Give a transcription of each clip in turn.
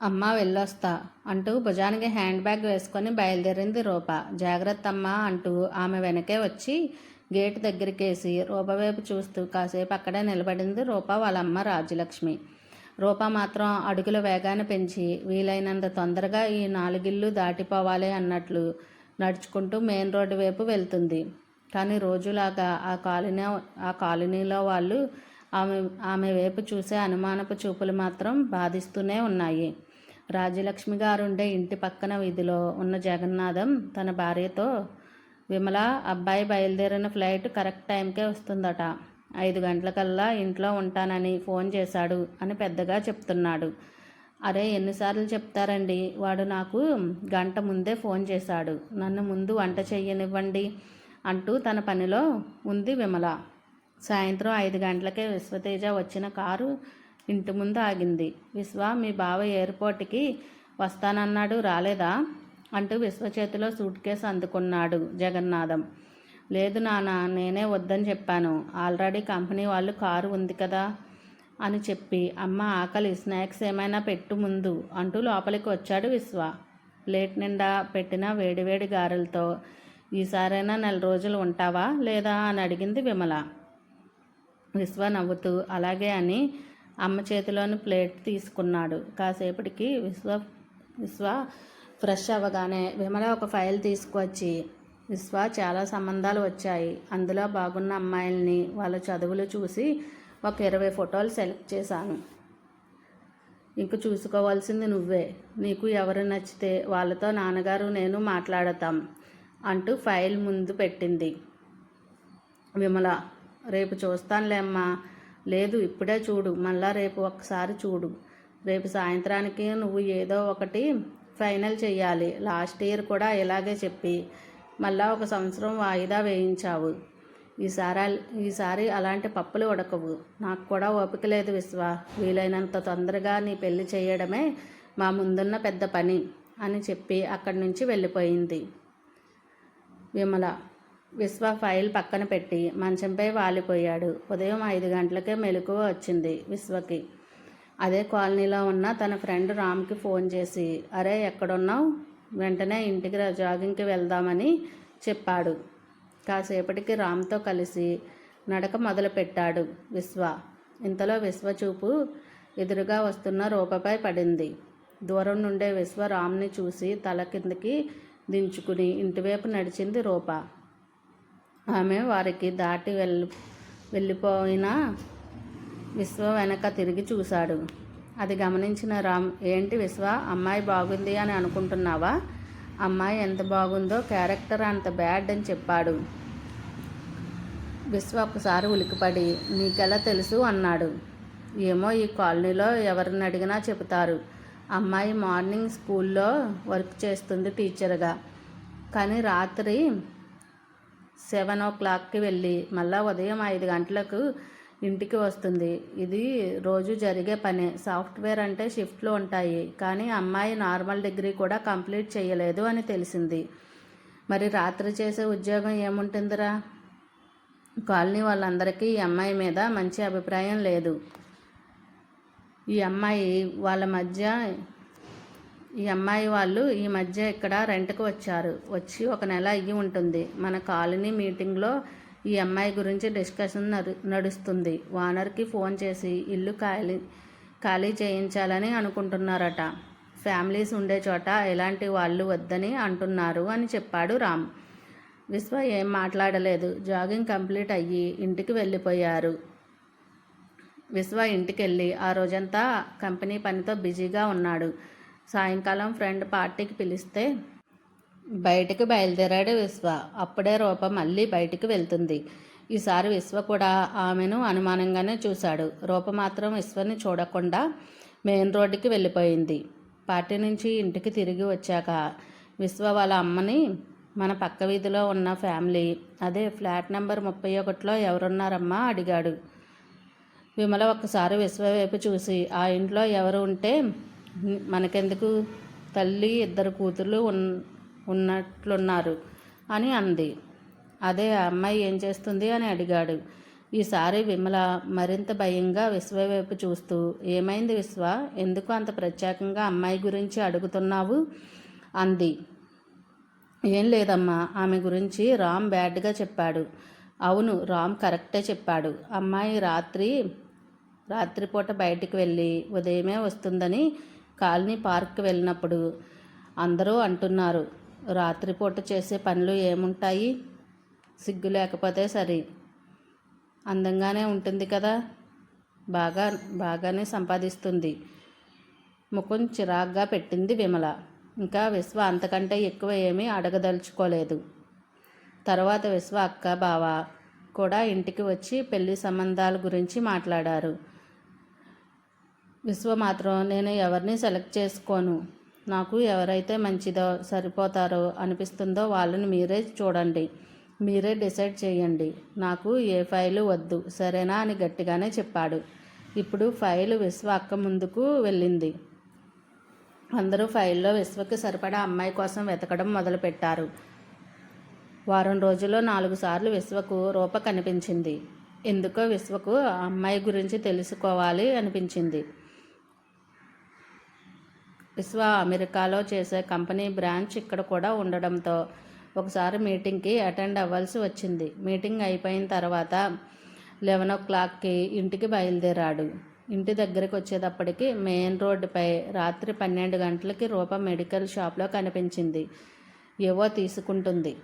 అమ్మ వెళ్ళొస్తా అంటూ భుజానికి హ్యాండ్ బ్యాగ్ వేసుకొని బయలుదేరింది రూప. జాగ్రత్త అమ్మా అంటూ ఆమె వెనకే వచ్చి గేటు దగ్గరికేసి రూప వైపు చూస్తూ కాసేపు అక్కడే నిలబడింది రూప వాళ్ళ అమ్మ రాజ్యలక్ష్మి. రూప మాత్రం అడుగుల వేగాన్ని పెంచి వీలైనంత తొందరగా ఈ నాలుగిళ్ళు దాటిపోవాలి అన్నట్లు నడుచుకుంటూ మెయిన్ రోడ్డు వైపు వెళ్తుంది. కానీ రోజులాగా ఆ కాలనీ ఆ కాలనీలో వాళ్ళు ఆమె ఆమె వైపు చూసే అనుమానపు చూపులు మాత్రం బాధిస్తూనే ఉన్నాయి. రాజ్యలక్ష్మి గారు ఉండే ఇంటి పక్కన వీధిలో ఉన్న జగన్నాథం తన భార్యతో విమల అబ్బాయి బయలుదేరిన ఫ్లైట్ కరెక్ట్ టైంకే వస్తుందట. ఐదు గంటలకల్లా ఇంట్లో ఉంటానని ఫోన్ చేశాడు అని పెద్దగా చెప్తున్నాడు. అరే ఎన్నిసార్లు చెప్తారండి? వాడు నాకు గంట ముందే ఫోన్ చేశాడు. నన్ను ముందు వంట చెయ్యనివ్వండి అంటూ తన పనిలో ఉంది విమల. సాయంత్రం ఐదు గంటలకే విశ్వతేజ వచ్చిన కారు ఇంటి ముందు ఆగింది. విశ్వ మీ బావ ఎయిర్పోర్ట్కి వస్తానన్నాడు. రాలేదా? అంటూ విశ్వ చేతిలో సూట్ కేసు అందుకున్నాడు జగన్నాథం. లేదు నాన్న నేనే వద్దని చెప్పాను. ఆల్రెడీ కంపెనీ వాళ్ళు కారు ఉంది కదా అని చెప్పి అమ్మ ఆకలి స్నాక్స్ ఏమైనా పెట్టు ముందు అంటూ లోపలికి వచ్చాడు విశ్వ. ప్లేట్ నిండా పెట్టిన వేడివేడి గారెలతో ఈసారైనా నెల రోజులు ఉంటావా లేదా? అని అడిగింది విమల. విశ్వ నవ్వుతూ అలాగే అని అమ్మ చేతిలోని ప్లేట్ తీసుకున్నాడు. కాసేపటికి విశ్వ విశ్వ ఫ్రెష్ అవ్వగానే విమల ఒక ఫైల్ తీసుకువచ్చి విశ్వ చాలా సంబంధాలు వచ్చాయి. అందులో బాగున్న అమ్మాయిల్ని వాళ్ళ చదువులు చూసి ఒక ఇరవై ఫోటోలు సెలెక్ట్ చేశాను. ఇంక చూసుకోవాల్సింది నువ్వే. నీకు ఎవరు నచ్చితే వాళ్ళతో నాన్నగారు నేను మాట్లాడతాం అంటూ ఫైల్ ముందు పెట్టింది. విమల రేపు చూస్తానులే అమ్మా. లేదు ఇప్పుడే చూడు. మళ్ళా రేపు ఒకసారి చూడు. రేపు సాయంత్రానికి నువ్వు ఏదో ఒకటి ఫైనల్ చేయాలి లాస్ట్ ఇయర్ కూడా ఇలాగే చెప్పి మళ్ళా ఒక సంవత్సరం వాయిదా వేయించావు. ఈసారి ఈసారి అలాంటి పప్పులు ఉడకవు. నాకు కూడా ఓపిక లేదు విశ్వ. వీలైనంత తొందరగా నీ పెళ్ళి చేయడమే మా ముందున్న పెద్ద పని అని చెప్పి అక్కడి నుంచి వెళ్ళిపోయింది. విమల విశ్వ ఫైల్ పక్కన పెట్టి మంచంపై వాలిపోయాడు. ఉదయం ఐదు గంటలకే మెలకువ వచ్చింది విశ్వకి. అదే కాలనీలో ఉన్న తన ఫ్రెండ్ రామ్కి ఫోన్ చేసి అరే ఎక్కడున్నావు? వెంటనే ఇంటికి జాగింగ్కి వెళ్దామని చెప్పాడు. కాసేపటికి రామ్తో కలిసి నడక మొదలుపెట్టాడు విశ్వ. ఇంతలో విశ్వ చూపు ఎదురుగా వస్తున్న రూపపై పడింది. దూరం నుండే విశ్వ రామ్ని చూసి తల కిందకి దించుకుని ఇంటివైపు నడిచింది రూప. ఆమె వారికి దాటి వెళ్ళి వెళ్ళిపోయిన విశ్వ వెనక తిరిగి చూశాడు. అది గమనించిన రామ్ ఏంటి విశ్వ అమ్మాయి బాగుంది అని అనుకుంటున్నావా? అమ్మాయి ఎంత బాగుందో క్యారెక్టర్ అంత బ్యాడ్ అని చెప్పాడు. విశ్వ ఒకసారి ఉలికిపడి నీకెలా తెలుసు? అన్నాడు. ఏమో ఈ కాలనీలో ఎవరిని అడిగినా చెబుతారు. అమ్మాయి మార్నింగ్ స్కూల్లో వర్క్ చేస్తుంది టీచర్గా. కానీ రాత్రి సెవెన్ ఓ క్లాక్కి వెళ్ళి మళ్ళీ ఉదయం ఐదు గంటలకు ఇంటికి వస్తుంది. ఇది రోజు జరిగే పనే. సాఫ్ట్వేర్ అంటే షిఫ్ట్లు ఉంటాయి కానీ అమ్మాయి నార్మల్ డిగ్రీ కూడా కంప్లీట్ చేయలేదు అని తెలిసింది. మరి రాత్రి చేసే ఉద్యోగం ఏముంటుందిరా? కాలనీ వాళ్ళందరికీ ఈ అమ్మాయి మీద మంచి అభిప్రాయం లేదు. ఈ అమ్మాయి వాళ్ళ మధ్య ఈ అమ్మాయి వాళ్ళు ఈ మధ్య ఇక్కడ రెంట్కి వచ్చారు. వచ్చి ఒక నెల అయ్యి ఉంటుంది. మన కాలనీ మీటింగ్లో ఈ అమ్మాయి గురించి డిస్కషన్ నడు నడుస్తుంది. వానర్కి ఫోన్ చేసి ఇల్లు ఖాళీ ఖాళీ చేయించాలని అనుకుంటున్నారట. ఫ్యామిలీస్ ఉండే చోట ఎలాంటి వాళ్ళు వద్దని అంటున్నారు అని చెప్పాడు రామ్. విశ్వ ఏం మాట్లాడలేదు. జాగింగ్ కంప్లీట్ అయ్యి ఇంటికి వెళ్ళిపోయారు. విశ్వ ఇంటికి వెళ్ళి ఆ రోజంతా కంపెనీ పనితో బిజీగా ఉన్నాడు. సాయంకాలం ఫ్రెండ్ పార్టీకి పిలిస్తే బయటకు బయలుదేరాడు విశ్వ. అప్పుడే రూప మళ్ళీ బయటికి వెళ్తుంది. ఈసారి విశ్వ కూడా ఆమెను అనుమానంగానే చూశాడు. రూప మాత్రం విశ్వని చూడకుండా మెయిన్ రోడ్డుకి వెళ్ళిపోయింది. పార్టీ నుంచి ఇంటికి తిరిగి వచ్చాక విశ్వ వాళ్ళ అమ్మని మన పక్క వీధిలో ఉన్న ఫ్యామిలీ అదే ఫ్లాట్ నెంబర్ ముప్పై ఒకటిలో ఎవరున్నారమ్మా అడిగాడు. విమల ఒక్కసారి విశ్వ వైపు చూసి ఆ ఇంట్లో ఎవరు ఉంటే మనకెందుకు? తల్లి ఇద్దరు కూతుర్లు ఉన్ ఉన్నట్లున్నారు అని అంది. అదే ఆ అమ్మాయి ఏం చేస్తుంది అని అడిగాడు. ఈసారి విమల మరింత భయంగా విశ్వ వైపు చూస్తూ ఏమైంది విశ్వ? ఎందుకు అంత ప్రత్యేకంగా అమ్మాయి గురించి అడుగుతున్నావు? అంది. ఏం లేదమ్మా ఆమె గురించి రామ్ బ్యాడ్గా చెప్పాడు. అవును రామ్ కరెక్టే చెప్పాడు. అమ్మాయి రాత్రి రాత్రిపూట బయటికి వెళ్ళి ఉదయమే వస్తుందని కాలనీ పార్క్ వెళ్ళినప్పుడు అందరూ అంటున్నారు రాత్రిపూట చేసే పనులు ఏముంటాయి? సిగ్గు లేకపోతే సరే. అందంగానే ఉంటుంది కదా? బాగా బాగానే సంపాదిస్తుంది. ముఖం చిరాగ్గా పెట్టింది విమల. ఇంకా విశ్వ అంతకంటే ఎక్కువ ఏమీ అడగదలుచుకోలేదు. తర్వాత విశ్వ అక్క బావ కూడా ఇంటికి వచ్చి పెళ్ళి సంబంధాల గురించి మాట్లాడారు. విశ్వ మాత్రం నేను ఎవరిని సెలెక్ట్ చేసుకోను? నాకు ఎవరైతే మంచిదో సరిపోతారో అనిపిస్తుందో వాళ్ళని మీరే చూడండి. మీరే డిసైడ్ చేయండి. నాకు ఏ ఫైలు వద్దు. సరేనా అని గట్టిగానే చెప్పాడు. ఇప్పుడు ఫైలు విశ్వ అక్క ముందుకు వెళ్ళింది. అందరూ ఫైల్లో విశ్వకి సరిపడా అమ్మాయి కోసం వెతకడం మొదలుపెట్టారు. వారం రోజుల్లో నాలుగు సార్లు విశ్వకు రూప కనిపించింది. ఎందుకో విశ్వకు ఆ అమ్మాయి గురించి తెలుసుకోవాలి అనిపించింది. విశ్వ అమెరికాలో చేసే కంపెనీ బ్రాంచ్ ఇక్కడ కూడా ఉండడంతో ఒకసారి మీటింగ్కి అటెండ్ అవ్వాల్సి వచ్చింది. మీటింగ్ అయిపోయిన తర్వాత లెవెన్ ఓ క్లాక్కి ఇంటికి బయలుదేరాడు. ఇంటి దగ్గరికి వచ్చేటప్పటికి మెయిన్ రోడ్డుపై రాత్రి పన్నెండు గంటలకి రూప మెడికల్ షాప్లో కనిపించింది. ఏవో తీసుకుంటుంది.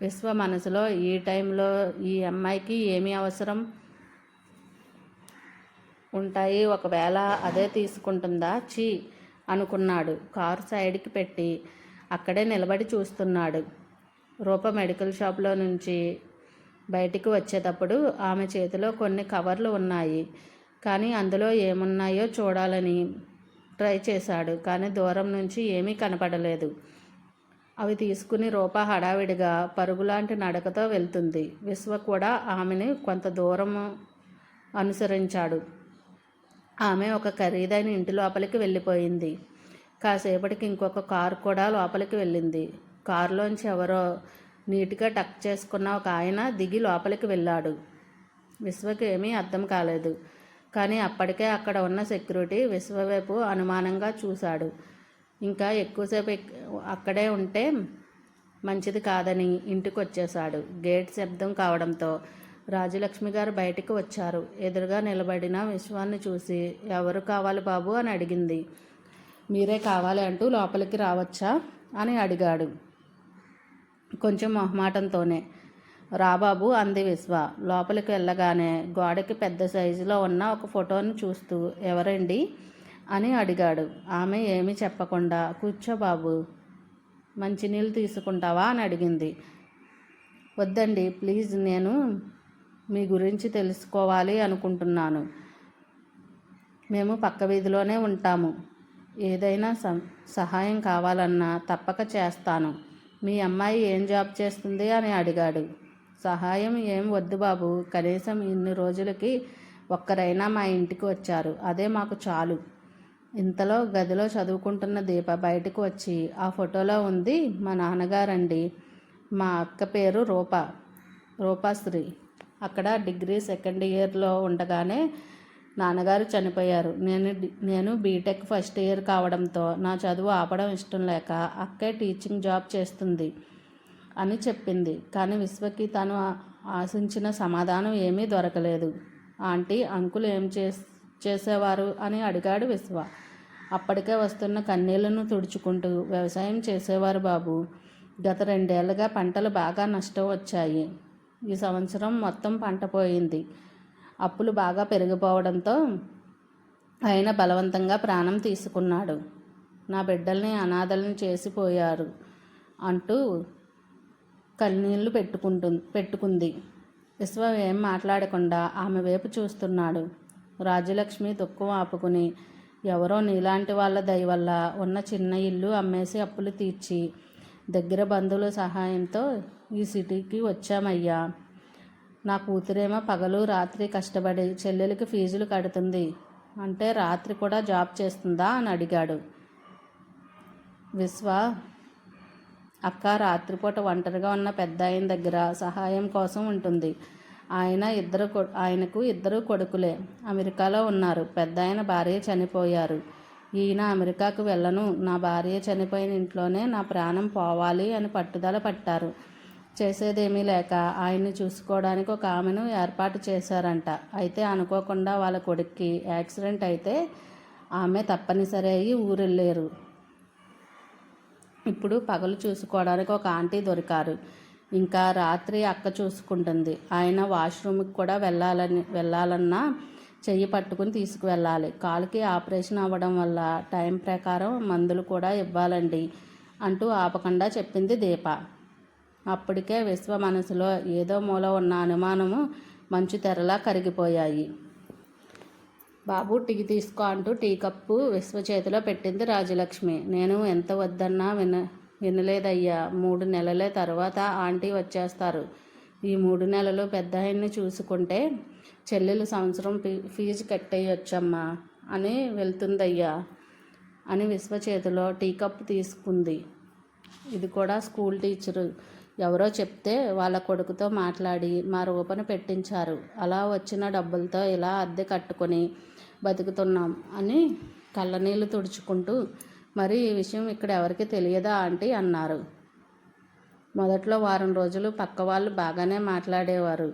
విశ్వ మనసులో ఈ టైంలో ఈ అమ్మాయికి ఏమి అవసరం? ఉంటాయి ఒకవేళ అదే తీసుకుంటుందా? చీ అనుకున్నాడు. కారు సైడ్కి పెట్టి అక్కడే నిలబడి చూస్తున్నాడు. రూప మెడికల్ షాప్లో నుంచి బయటికి వచ్చేటప్పుడు ఆమె చేతిలో కొన్ని కవర్లు ఉన్నాయి. కానీ అందులో ఏమున్నాయో చూడాలని ట్రై చేశాడు. కానీ దూరం నుంచి ఏమీ కనపడలేదు. అవి తీసుకుని రూప హడావిడిగా పరుగులాంటి నడకతో వెళ్తుంది. విశ్వ కూడా ఆమెను కొంత దూరం అనుసరించాడు. ఆమె ఒక ఖరీదైన ఇంటి లోపలికి వెళ్ళిపోయింది. కాసేపటికి ఇంకొక కారు కూడా లోపలికి వెళ్ళింది. కారులోంచి ఎవరో నీట్గా టక్ చేసుకున్న ఒక ఆయన దిగి లోపలికి వెళ్ళాడు. విశ్వకి ఏమీ అర్థం కాలేదు. కానీ అప్పటికే అక్కడ ఉన్న సెక్యూరిటీ విశ్వ వైపు అనుమానంగా చూశాడు. ఇంకా ఎక్కువసేపు అక్కడే ఉంటే మంచిది కాదని ఇంటికి వచ్చేశాడు గేట్ శబ్దం కావడంతో రాజలక్ష్మి గారు బయటికి వచ్చారు. ఎదురుగా నిలబడిన విశ్వాన్ని చూసి ఎవరు కావాలి బాబు? అని అడిగింది. మీరే కావాలి అంటూ లోపలికి రావచ్చా? అని అడిగాడు. కొంచెం మొహమాటంతోనే రాబాబు అంది విశ్వ. లోపలికి వెళ్ళగానే గోడకి పెద్ద సైజులో ఉన్న ఒక ఫోటోని చూస్తూ ఎవరండి? అని అడిగాడు. ఆమె ఏమీ చెప్పకుండా కూర్చో బాబు మంచినీళ్ళు తీసుకుంటావా? అని అడిగింది. వద్దండి ప్లీజ్ నేను మీ గురించి తెలుసుకోవాలి అనుకుంటున్నాను. మేము పక్క వీధిలోనే ఉంటాము. ఏదైనా సహాయం కావాలన్నా తప్పక చేస్తాను. మీ అమ్మాయి ఏం జాబ్ చేస్తుంది అని అడిగాడు. సహాయం ఏం వద్దు బాబు. కనీసం ఇన్ని రోజులకి ఒక్కరైనా మా ఇంటికి వచ్చారు. అదే మాకు చాలు. ఇంతలో గదిలో చదువుకుంటున్న దీప బయటకు వచ్చి ఆ ఫోటోలో ఉంది మా నాన్నగారండి. మా అక్క పేరు రూప. రూపాశ్రీ. అక్కడ డిగ్రీ సెకండ్ ఇయర్లో ఉండగానే నాన్నగారు చనిపోయారు. నేను నేను బీటెక్ ఫస్ట్ ఇయర్ కావడంతో నా చదువు ఆపడం ఇష్టం లేక అక్కే టీచింగ్ జాబ్ చేస్తుంది అని చెప్పింది. కానీ విశ్వకి తను ఆశించిన సమాధానం ఏమీ దొరకలేదు. ఆంటీ అంకుల్ ఏం చేస్ చేసేవారు అని అడిగాడు విశ్వ. అప్పటికే వస్తున్న కన్నీళ్ళను తుడుచుకుంటూ వ్యవసాయం చేసేవారు బాబు. గత రెండేళ్ళుగా పంటలు బాగా నష్టం వచ్చాయి. ఈ సంవత్సరం మొత్తం పంట పోయింది. అప్పులు బాగా పెరిగిపోవడంతో ఆయన బలవంతంగా ప్రాణం తీసుకున్నాడు. నా బిడ్డల్ని అనాథలను చేసిపోయారు అంటూ కన్నీళ్ళు పెట్టుకుంటు పెట్టుకుంది. విశ్వ ఏం మాట్లాడకుండా ఆమె వైపు చూస్తున్నాడు. రాజ్యలక్ష్మి దుఃఖం ఆపుకుని ఎవరో నీలాంటి వాళ్ళ దయ వల్ల ఉన్న చిన్న ఇల్లు అమ్మేసి అప్పులు తీర్చి దగ్గర బంధువుల సహాయంతో ఈ సిటీకి వచ్చామయ్యా. నా కూతురేమో పగలు రాత్రి కష్టపడి చెల్లెలకి ఫీజులు కడుతుంది. అంటే రాత్రి కూడా జాబ్ చేస్తుందా అని అడిగాడు. విశ్వ అక్క రాత్రిపూట ఒంటరిగా ఉన్న పెద్ద ఆయన దగ్గర సహాయం కోసం ఉంటుంది. ఆయన ఇద్దరు ఆయనకు ఇద్దరు కొడుకులే. అమెరికాలో ఉన్నారు. పెద్ద ఆయన భార్య చనిపోయారు. ఈయన అమెరికాకు వెళ్ళను. నా భార్య చనిపోయిన ఇంట్లోనే నా ప్రాణం పోవాలి అని పట్టుదల పట్టారు. చేసేదేమీ లేక ఆయన్ని చూసుకోవడానికి ఒక ఆమెను ఏర్పాటు చేశారంట. అయితే అనుకోకుండా వాళ్ళ కొడుక్కి యాక్సిడెంట్ అయితే ఆమె తప్పనిసరి అయ్యి ఊరెళ్ళారు. ఇప్పుడు పగలు చూసుకోవడానికి ఒక ఆంటీ దొరికారు. ఇంకా రాత్రి అక్క చూసుకుంటుంది. ఆయన వాష్రూమ్కి కూడా వెళ్ళాలని వెళ్ళాలన్నా చెయ్యి పట్టుకుని తీసుకువెళ్ళాలి. కాలుకి ఆపరేషన్ అవ్వడం వల్ల టైం ప్రకారం మందులు కూడా ఇవ్వాలండి అంటూ ఆపకుండా చెప్పింది దీప. అప్పటికే విశ్వ మనసులో ఏదో మూల ఉన్న అనుమానము మంచు తెరలా కరిగిపోయాయి. బాబు టీ తీసుకో అంటూ టీ కప్పు విశ్వ చేతిలో పెట్టింది రాజలక్ష్మి. నేను ఎంత వద్దన్నా విన వినలేదయ్యా. మూడు నెలలే తర్వాత ఆంటీ వచ్చేస్తారు. ఈ మూడు నెలలు పెద్ద ఆయన్ని చూసుకుంటే చెల్లెలు సంవత్సరం ఫీ ఫీజు కట్టేయొచ్చమ్మా అని వెళ్తుందయ్యా అని విశ్వ చేతిలో టీ కప్పు తీసుకుంది. ఇది కూడా స్కూల్ టీచరు. ఎవరో చెప్తే వాళ్ళ కొడుకుతో మాట్లాడి మా రూపను పెట్టించారు. అలా వచ్చిన డబ్బులతో ఇలా అద్దె కట్టుకొని బతుకుతున్నాం అని కళ్ళనీళ్ళు తుడుచుకుంటూ మరి ఈ విషయం ఇక్కడ ఎవరికి తెలియదా ఆంటీ అన్నారు. మొదట్లో వారం రోజులు పక్క వాళ్ళు బాగానే మాట్లాడేవారు.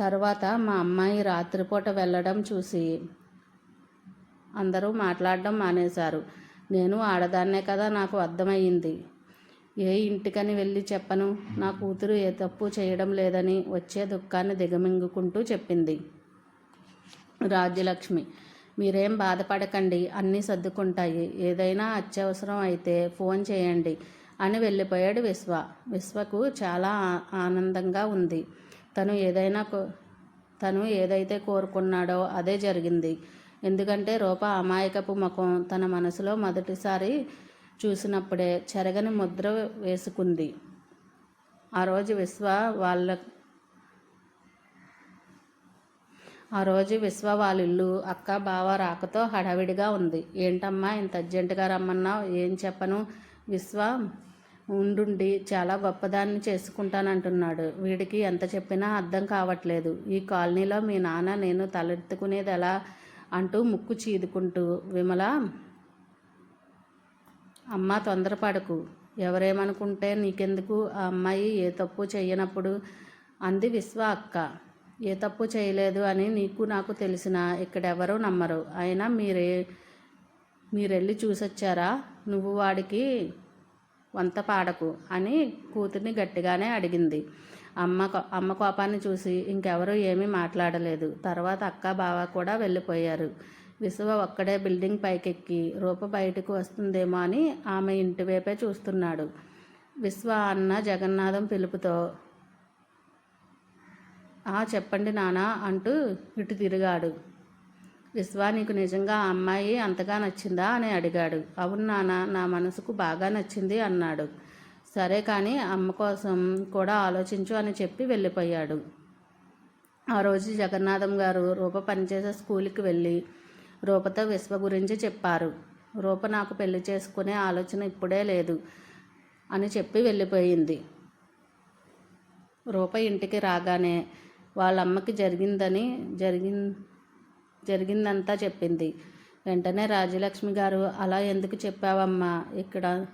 తర్వాత మా అమ్మాయి రాత్రిపూట వెళ్ళడం చూసి అందరూ మాట్లాడడం మానేశారు. నేను ఆడదాన్నే కదా నాకు అర్థమయ్యింది. ఏ ఇంటికని వెళ్ళి చెప్పను? నా కూతురు ఏ తప్పు చేయడం లేదని వచ్చే దుఃఖాన్ని దిగమింగుకుంటూ చెప్పింది. రాజ్యలక్ష్మి మీరేం బాధపడకండి అన్నీ సర్దుకుంటాయి. ఏదైనా అత్యవసరం అయితే ఫోన్ చేయండి అని వెళ్ళిపోయాడు విశ్వ. విశ్వకు చాలా ఆనందంగా ఉంది. తను ఏదైనా కో- తను ఏదైతే కోరుకున్నాడో అదే జరిగింది. ఎందుకంటే రూప అమాయకపు ముఖం తన మనసులో మొదటిసారి చూసినప్పుడే చెరగని ముద్ర వేసుకుంది. ఆ రోజు విశ్వ వాళ్ళ ఆ రోజు విశ్వ వాళ్ళ ఇల్లు అక్క బావ రాకతో హడావిడిగా ఉంది. ఏంటమ్మా ఇంత అర్జెంటుగా రమ్మన్నావు? ఏం చెప్పను? విశ్వ ఉండుండి చాలా గొప్పదాన్ని చేసుకుంటానంటున్నాడు. వీడికి ఎంత చెప్పినా అర్థం కావట్లేదు. ఈ కాలనీలో మీ నాన్న నేను తలెత్తుకునేది ఎలా అంటూ ముక్కు చీదుకుంటూ విమల అమ్మ తొందరపడకు. ఎవరేమనుకుంటే నీకెందుకు? ఆ అమ్మాయి ఏ తప్పు చేయనప్పుడు అంది విశ్వ అక్క. ఏ తప్పు చేయలేదు అని నీకు నాకు తెలిసిన ఇక్కడెవరూ నమ్మరు. అయినా మీరే మీరెళ్ళి చూసొచ్చారా? నువ్వు వాడికి వంత పాడకు అని కూతుర్ని గట్టిగానే అడిగింది. అమ్మ కో- అమ్మ కోపాన్ని చూసి ఇంకెవరూ ఏమీ మాట్లాడలేదు. తర్వాత అక్క బావ కూడా వెళ్ళిపోయారు. విశ్వ ఒక్కడే బిల్డింగ్ పైకెక్కి రూప బయటకు వస్తుందేమో అని ఆమె ఇంటి వైపే చూస్తున్నాడు. విశ్వ అన్న జగన్నాథం పిలుపుతో "ఆ, చెప్పండి నానా అంటూ ఇటు తిరిగాడు. విశ్వా నీకు నిజంగా ఆ అమ్మాయి అంతగా నచ్చిందా అని అడిగాడు. అవును నాన్న నా మనసుకు బాగా నచ్చింది అన్నాడు. సరే కానీ అమ్మ కోసం కూడా ఆలోచించు అని చెప్పి వెళ్ళిపోయాడు. ఆ రోజు జగన్నాథం గారు రూప పనిచేసే స్కూల్కి వెళ్ళి రూపతో విశ్వ గురించి చెప్పారు. రూప నాకు పెళ్ళి చేసుకునే ఆలోచన ఇప్పుడే లేదు అని చెప్పి వెళ్ళిపోయింది. రూప ఇంటికి రాగానే వాళ్ళ అమ్మకి జరిగిందని జరిగిన్ జరిగిందంతా చెప్పింది. వెంటనే రాజ్యలక్ష్మి గారు అలా ఎందుకు చెప్పావమ్మా? ఇక్కడ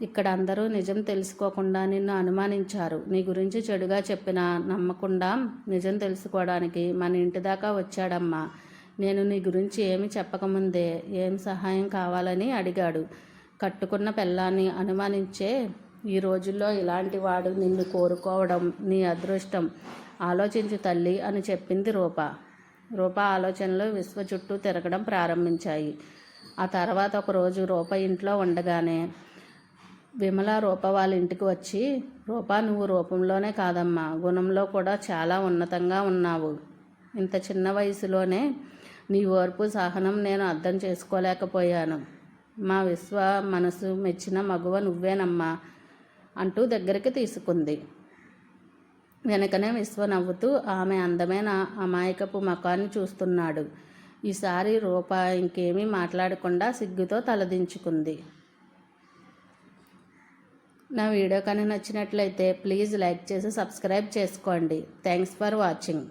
ఇక్కడ అందరూ నిజం తెలుసుకోకుండా నిన్ను అనుమానించారు. నీ గురించి చెడుగా చెప్పినా నమ్మకుండా నిజం తెలుసుకోవడానికి మన ఇంటి దాకా వచ్చాడమ్మా. నేను నీ గురించి ఏమి చెప్పకముందే ఏం సహాయం కావాలని అడిగాడు. కట్టుకున్న పిల్లాన్ని అనుమానించే ఈ రోజుల్లో ఇలాంటి వాడు నిన్ను కోరుకోవడం నీ అదృష్టం. ఆలోచించు తల్లి అని చెప్పింది రూప. రూప ఆలోచనలు విశ్వ చుట్టూ తిరగడం ప్రారంభించాయి. ఆ తర్వాత ఒకరోజు రూప ఇంట్లో ఉండగానే విమల రూప వాళ్ళ ఇంటికి వచ్చి రూప నువ్వు రూపంలోనే కాదమ్మా గుణంలో కూడా చాలా ఉన్నతంగా ఉన్నావు. ఇంత చిన్న వయసులోనే నీ ఓర్పు సహనం నేను అర్థం చేసుకోలేకపోయాను. మా విశ్వ మనసు మెచ్చిన మగువ నువ్వేనమ్మా అంటూ దగ్గరికి తీసుకుంది. వెనకనే విశ్వ నవ్వుతూ ఆమె అందమైన అమాయకపు ముఖాన్ని చూస్తున్నాడు. ఈసారి రూప ఇంకేమీ మాట్లాడకుండా సిగ్గుతో తలదించుకుంది. నా వీడియో కానీ నచ్చినట్లయితే ప్లీజ్ లైక్ చేసి సబ్స్క్రైబ్ చేసుకోండి. Thanks for watching.